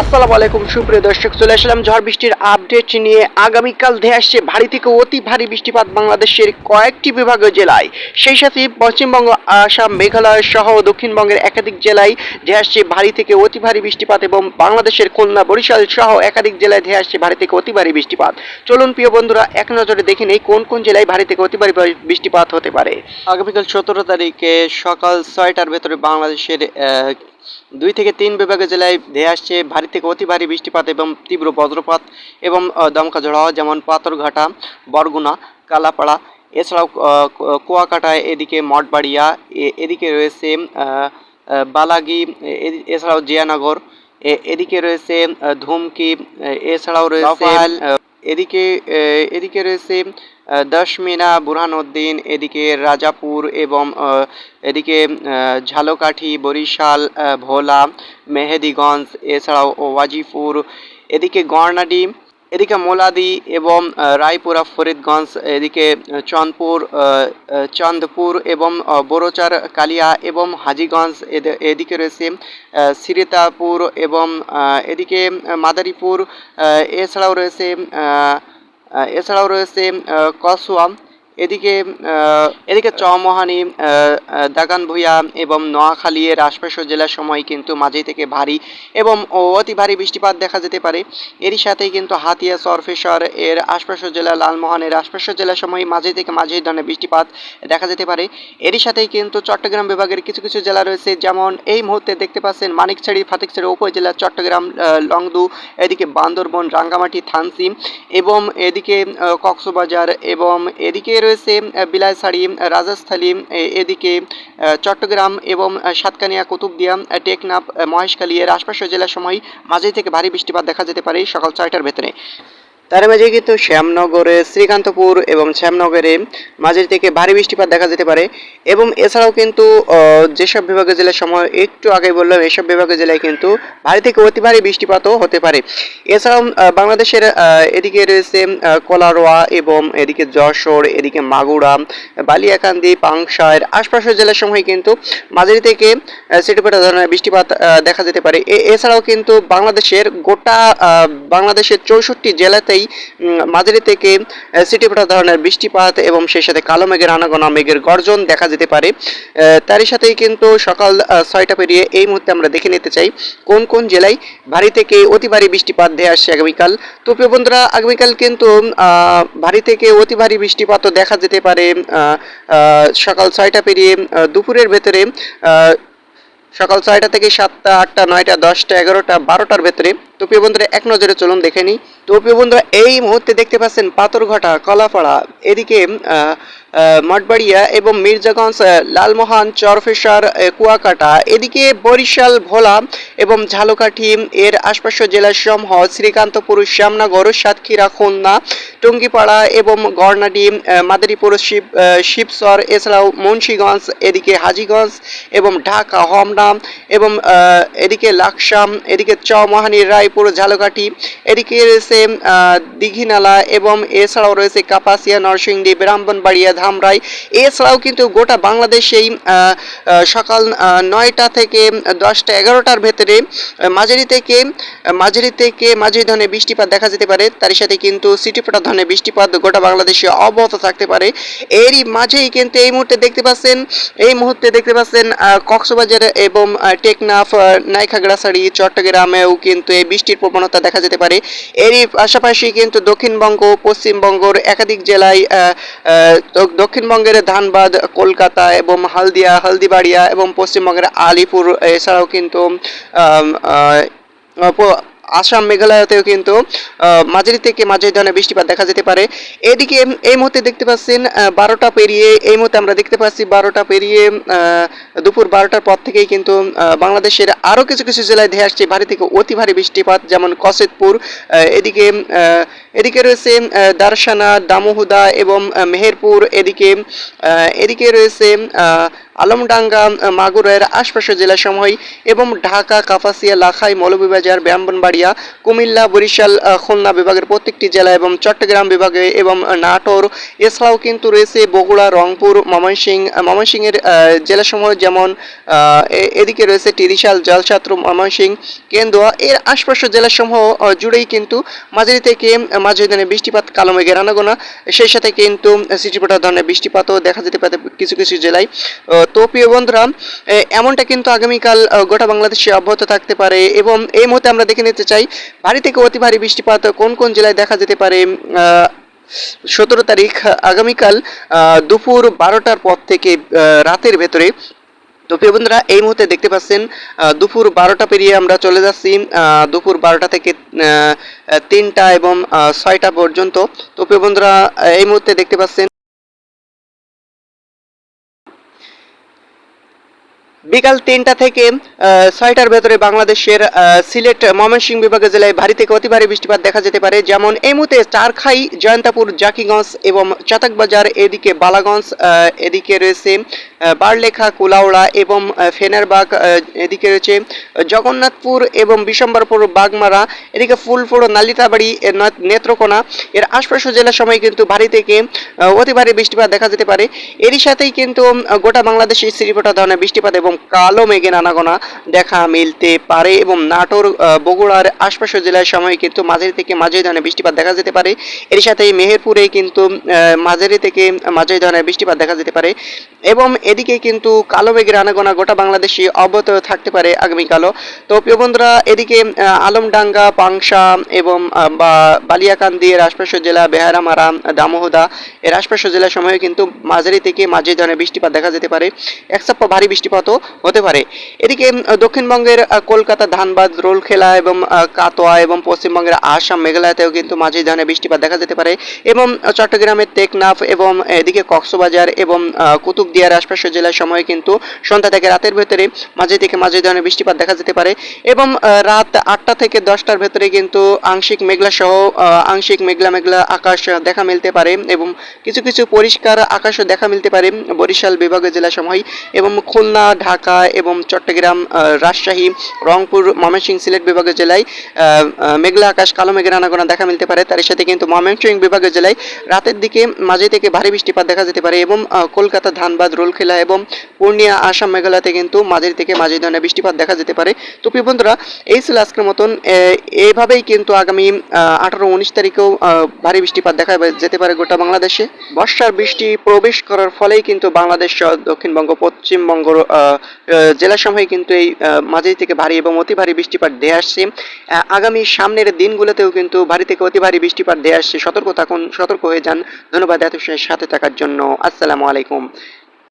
আসসালামু আলাইকুম, সুপ্রিয় দর্শক, চলে আসলাম ঝড় বৃষ্টির আপডেট নিয়ে। আগামীকাল ধেয়ে আসছে ভারী থেকে অতি ভারী বৃষ্টিপাত বাংলাদেশের কয়েকটি বিভাগীয় জেলায়। সেই সাথে পশ্চিমবঙ্গ, আসাম, মেঘালয় সহ দক্ষিণবঙ্গের একাধিক জেলায় ধেয়ে আসছে ভারী থেকে অতি ভারী বৃষ্টিপাত এবং বাংলাদেশের খুলনা, বরিশাল সহ একাধিক জেলায় ধেয়ে আসছে ভারী থেকে অতি ভারী বৃষ্টিপাত। চলুন, প্রিয় বন্ধুরা, এক নজরে দেখে নেই কোন কোন জেলায় ভারী থেকে অতি ভারী বৃষ্টিপাত হতে পারে। আগামীকাল সতেরো তারিখে সকাল ছয়টার ভেতরে বাংলাদেশের দুই থেকে তিন বিভাগের জেলায় ধেয়ে আসছে ভারী থেকে অতি ভারী বৃষ্টিপাত এবং তীব্র বজ্রপাত এবং দমকা ঝড় হওয়া যেমন পাথরঘাটা বরগুনা কালাপাড়া এছাড়াও কুয়াকাটা এদিকে মঠবাড়িয়া এদিকে রয়েছে বালাগি এছাড়াও জিয়ানগর এদিকে রয়েছে ধুমকি এছাড়াও রয়েছে এদিকে এদিকে রয়েছে দশমিনা বুরহানুদ্দিন, এদিকে রাজাপুর এবং এদিকে ঝালকাঠি, বরিশাল ভোলা, মেহেদিগঞ্জ, এছাড়াও ওয়াজিপুর, এদিকে গড়নাডি, এদিকে মোলাদি এবং রায়পুরা, ফরিদগঞ্জ, এদিকে চন্দপুর চাঁদপুর এবং বড়চার, কালিয়া এবং হাজিগঞ্জ, এদ- এদিকে রয়েছে সিরিতাপুর এবং এদিকে মাদারীপুর এছাড়াও রয়েছে এছাড়াও রয়েছে কসুয়া এদিকে এদিকে চমহানি দাগান ভুইয়া এবং নোয়াখালী এর আশপাশের জেলার সময় কিন্তু মাঝে থেকে ভারী এবং অতি ভারী বৃষ্টিপাত দেখা যেতে পারে। এরই সাথেই কিন্তু হাতিয়া সরফেশ্বর এর আশপাশের জেলা, লালমোহনের আশপাশের জেলার সময় মাঝে থেকে মাঝে ধরনের বৃষ্টিপাত দেখা যেতে পারে। এরই সাথেই কিন্তু চট্টগ্রাম বিভাগের কিছু কিছু জেলা রয়েছে, যেমন এই মুহূর্তে দেখতে পাচ্ছেন মানিকছড়ি, ফাতিকছড়ি উপজেলা, চট্টগ্রাম লংদু, এদিকে বান্দরবন, রাঙ্গামাটি থানসিম এবং এদিকে কক্সবাজার এবং এদিকে রয়েছে বিলাইছড়ি রাজস্থলী এদিকে চট্টগ্রাম এবং সাতকানিয়া, কুতুবদিয়া টেকনাফ মহেশখালী, এর আশপাশের জেলার সময় মাঝে থেকে ভারী বৃষ্টিপাত দেখা যেতে পারে সকাল ছয়টার ভেতরে। তার মাঝে কিন্তু শ্যামনগরে শ্রীকান্তপুর এবং শ্যামনগরে মাঝের থেকে ভারী বৃষ্টিপাত দেখা যেতে পারে এবং এছাড়াও কিন্তু যেসব বিভাগের জেলার সময় একটু আগে বললাম, এসব বিভাগের জেলায় কিন্তু ভারী থেকে অতি ভারী বৃষ্টিপাতও হতে পারে। এছাড়াও বাংলাদেশের এদিকে রয়েছে কলারোয়া এবং এদিকে যশোর, এদিকে মাগুরা, বালিয়াকান্দি পাংশায়ের আশপাশের জেলার সময় কিন্তু মাঝারি থেকে সিটিপেটা ধরনের বৃষ্টিপাত দেখা যেতে পারে। এছাড়াও কিন্তু বাংলাদেশের গোটা বাংলাদেশের চৌষট্টি জেলাতেই উম, মাঝারি থেকে সিটিপেটা ধরনের বৃষ্টিপাত এবং সেই সাথে কালো মেঘের আনাগোনা মেঘের গর্জন দেখা যেতে পারে। তারই সাথেই কিন্তু সকাল ছয়টা পেরিয়ে এই মুহূর্তে আমরা দেখে নিতে চাই কোন কোন জেলায় ভারী থেকে অতি ভারী বৃষ্টিপাত ধেয়ে আসছে আগামীকাল। তো প্রিয় বন্ধুরা আগামীকাল কিন্তু ভারী থেকে অতি ভারী বৃষ্টিপাতও দেখা যেতে পারে। সকাল ছয়টা পেরিয়ে দুপুরের ভেতরে সকাল ছয়টা থেকে সাতটা, আটটা, নয়টা, দশটা, এগারোটা, বারোটার ভেতরে। তো প্রিয় বন্ধুরা, এক নজরে চলুন দেখে নিই। তো প্রিয় বন্ধুরা, এই মুহূর্তে দেখতে পাচ্ছেন পাথরঘাটা, কলাপাড়া। এদিকে মঠবাড়িয়া এবং মির্জাগঞ্জ লালমোহন চরফেশ্বর আহ, কুয়াকাটা। এদিকে বরিশাল ভোলা এবং ঝালকাঠি এর আশপাশের জেলার সমূহ শ্রীকান্তপুর শ্যামনগর সাতক্ষীরা খুলনা টঙ্গিপাড়া এবং আহ, মাদারীপুর শিব শিবসর এছাড়াও মুন্সীগঞ্জ এদিকে হাজিগঞ্জ এবং ঢাকা হোমনা এবং এদিকে লাকসাম এদিকে চৌমোহানি রায়পুর ঝালকাঠি এদিকে রয়েছে দীঘিনালা এবং এছাড়াও রয়েছে কাপাসিয়া নরসিংদী ব্রাহ্মণবাড়িয়া ধামরাই এছাড়াও কিন্তু গোটা বাংলাদেশেই সকাল নয়টা থেকে দশটা এগারোটার ভেতরে মাঝারি থেকে মাঝারি থেকে মাঝারি ধরনের বৃষ্টিপাত দেখা যেতে পারে। তার সাথে কিন্তু সিটিপোটা ধরনের বৃষ্টিপাত গোটা বাংলাদেশে অব্যাহত থাকতে পারে। এরই মাঝেই কিন্তু এই মুহূর্তে দেখতে পাচ্ছেন, এই মুহূর্তে দেখতে পাচ্ছেন কক্সবাজার এবং টেকনাফ নাইখাগড়াছড়ি চট্টগ্রামেও কিন্তু এই বৃষ্টির প্রবণতা দেখা যেতে পারে। এরই পাশাপাশি কিন্তু দক্ষিণবঙ্গ, পশ্চিমবঙ্গর একাধিক জেলায় দক্ষিণবঙ্গের ধানবাদ, কলকাতা এবং হালদিয়া, হলদিবাড়িয়া এবং পশ্চিমবঙ্গের আলিপুর, এছাড়াও কিন্তু আসাম মেঘালয়তেও কিন্তু মাঝারি থেকে মাঝারি ধরনের বৃষ্টিপাত দেখা যেতে পারে। এদিকে এই মুহূর্তে দেখতে পাচ্ছেন বারোটা পেরিয়ে এই মুহূর্তে আমরা দেখতে পাচ্ছি, বারোটা পেরিয়ে দুপুর বারোটার পর থেকেই কিন্তু বাংলাদেশের আরও কিছু কিছু জেলায় ধেয়ে আসছে ভারী থেকে অতি ভারী বৃষ্টিপাত, যেমন কসেদপুর এদিকে এদিকে রয়েছে আহ, দারসানা দামোহুদা এবং মেহেরপুর। এদিকে এদিকে রয়েছে আলমডাঙ্গা মাগুরের আশপাশের জেলাসমূহই এবং ঢাকা কাপাসিয়া লাখাই মৌলভীবাজার ব্যায়ামবাড়িয়া কুমিল্লা বরিশাল খুলনা বিভাগের প্রত্যেকটি জেলা এবং চট্টগ্রাম বিভাগে এবং নাটোর। এছাড়াও কিন্তু রয়েছে বগুড়া রংপুর ময়মনসিংহ আহ, ময়মনসিংহের জেলাসমূহ যেমন এদিকে রয়েছে তিরিশাল জলছাত্র ময়মনসিংহ কেন্দুয়া। এর আশপাশের জেলাসমূহ জুড়েই কিন্তু মাঝারি থেকে মাঝারি ধরনের বৃষ্টিপাত, কালো মেঘের আনাগোনা সেই সাথে কিন্তু সিটিপোটা ধরনের বৃষ্টিপাতও দেখা যেতে পারে কিছু কিছু জেলায়। তো প্রিয় বন্ধুরা এমনটা কিন্তু আগামীকাল গোটা বাংলাদেশে অব্যাহত থাকতে পারে এবং এই মুহূর্তে আমরা দেখে নিতে চাই, ভারী থেকে অতি ভারী বৃষ্টিপাত কোন কোন জেলায় দেখা যেতে পারে? সতেরো তারিখ আগামীকাল দুপুর বারোটার পর থেকে রাতের ভেতরে তো প্রিয় বন্ধুরা, এই মুহূর্তে দেখতে পাচ্ছেন দুপুর বারোটা পেরিয়ে আমরা চলে যাচ্ছি দুপুর বারোটা থেকে তিনটা এবং ছয়টা পর্যন্ত। তো প্রিয় বন্ধুরা, এই মুহূর্তে দেখতে পাচ্ছেন বিকাল তিনটা থেকে ছয়টার ভেতরে বাংলাদেশের সিলেট, ময়মনসিংহ বিভাগের জেলায় ভারী থেকে অতি ভারী বৃষ্টিপাত দেখা যেতে পারে। যেমন এই মুহূর্তে চারখাই, জয়ন্তাপুর, জাকিগঞ্জ এবং চাতাকবাজার এদিকে বালাগঞ্জ এদিকে রয়েছে বারলেখা, কুলাউড়া এবং ফেনারবাগ এদিকে রয়েছে, জগন্নাথপুর এবং বিশম্বরপুর, বাগমারা, এদিকে ফুলপুর নালিতাবাড়ি নেত্রকোনা। এর আশপাশ জেলার সময় কিন্তু ভারী থেকে অতি ভারী বৃষ্টিপাত দেখা যেতে পারে। এরই সাথেই কিন্তু গোটা বাংলাদেশে সিরিপোটা ধরনের বৃষ্টিপাত এবং কালো মেঘের আনাগোনা দেখা মিলতে পারে এবং নাটোর বগুড়ার আশপাশের জেলার সময় কিন্তু মাঝারি থেকে মাঝারি ধরনের বৃষ্টিপাত দেখা যেতে পারে। এর সাথে মেহেরপুরে কিন্তু মাঝারি থেকে মাঝারি ধরনের বৃষ্টিপাত দেখা যেতে পারে এবং এদিকে কিন্তু কালো মেঘের আনাগোনা গোটা বাংলাদেশে অব্যাহত থাকতে পারে আগামীকালও। তো প্রিয় বন্ধুরা, এদিকে আলমডাঙ্গা, পাংশা এবং বা, বালিয়াকান্দি এর আশপাশের জেলা বেহারামারা, দামোহদা এর আশপাশের জেলার সময় কিন্তু মাঝারি থেকে মাঝারি ধরনের বৃষ্টিপাত দেখা যেতে পারে। এক সপ্তাহ ভারী বৃষ্টিপাতও হতে পারে। এদিকে দক্ষিণবঙ্গের কলকাতা ধানবাদ, রোলখেলা এবং কাটোয়া এবং পশ্চিমবঙ্গের আসাম, মেঘালয়তেও কিন্তু মাঝারি ধরনের বৃষ্টিপাত দেখা যেতে পারে এবং চট্টগ্রামের টেকনাফ এবং এদিকে কক্সবাজার এবং কুতুবদিয়ার আশপাশের জেলার সময় কিন্তু সন্ধ্যা থেকে রাতের ভেতরে মাঝে থেকে মাঝে ধরনের বৃষ্টিপাত দেখা যেতে পারে এবং রাত আটটা থেকে দশটার ভেতরে কিন্তু আংশিক মেঘলা সহ আংশিক মেঘলা মেঘলা আকাশ দেখা মিলতে পারে এবং কিছু কিছু পরিষ্কার আকাশও দেখা মিলতে পারে বরিশাল বিভাগের জেলা সময় এবং খুলনা ঢাকা এবং চট্টগ্রাম রাজশাহী, রংপুর, ময়মনসিংহ সিলেট বিভাগের জেলায় মেঘলা আকাশ, কালো মেঘের আনাগোনা দেখা মিলতে পারে। তার সাথে কিন্তু ময়মনসিংহ বিভাগের জেলায় রাতের দিকে মাঝে থেকে ভারী বৃষ্টিপাত দেখা যেতে পারে এবং কলকাতা, ধানবাদ, রোলখেলা এবং পূর্ণিয়া, আসাম, মেঘালয়তে কিন্তু মাঝারি থেকে মাঝে ধরনের বৃষ্টিপাত দেখা যেতে পারে। তো প্রিয় বন্ধুরা, এই ছিল আজকের মতন। এইভাবেই কিন্তু আগামী আঠারো উনিশ তারিখেও ভারী বৃষ্টিপাত দেখা যেতে পারে গোটা বাংলাদেশে। বর্ষার বৃষ্টি প্রবেশ করার ফলেই কিন্তু বাংলাদেশ দক্ষিণবঙ্গ, পশ্চিমবঙ্গ জেলাসমূহে কিন্তু এই মাঝারি থেকে ভারী এবং অতি ভারী বৃষ্টিপাত দিয়ে আসছে। আগামী সামনের দিনগুলোতেও কিন্তু ভারী থেকে অতি ভারী বৃষ্টিপাত দিয়ে আসছে। সতর্ক থাকুন, সতর্ক হয়ে যান। ধন্যবাদ এত সাথে থাকার জন্য। আসসালামু আলাইকুম।